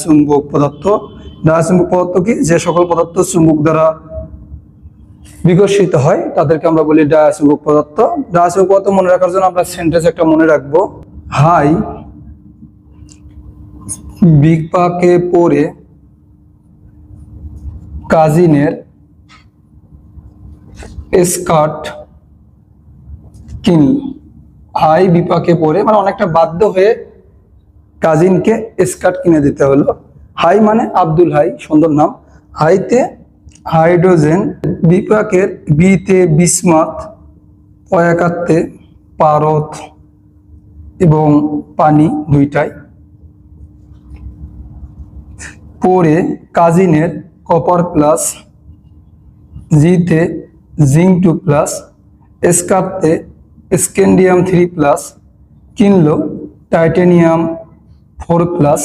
চুম্বক পদার্থ। ডায়াচুম্বক পদার্থ কি? যে সকল পদার্থ চুম্বক দ্বারা বিকশিত হয়, তাদেরকে আমরা বলি ডায়াচুম্বক পদার্থ। ডায়াচুম্বক পদার্থ মনে রাখার জন্য আমরা সেন্টেন্স একটা মনে রাখব। হাই বিপাকে পড়ে কাজিনের স্কার্ট কিনল হাই, বিপাকে পড়ে মানে অনেকটা বাধ্য হয়ে কাজিনকে স্কার্ট কিনে দিতে হলো। হাই মানে আব্দুল হাই, সুন্দর নাম। হাইতে হাইড্রোজেন, বিপাকের বিতে বিসমাত, পয়াকাত্তে পারত এবং পানি দুইটাই। পরে কাজিনের কপার প্লাস জিতে জিঙ্ক টু প্লাস স্কারতে স্কেন্ডিয়াম থ্রি প্লাস কিনলো টাইটেনিয়াম ফোর প্লাস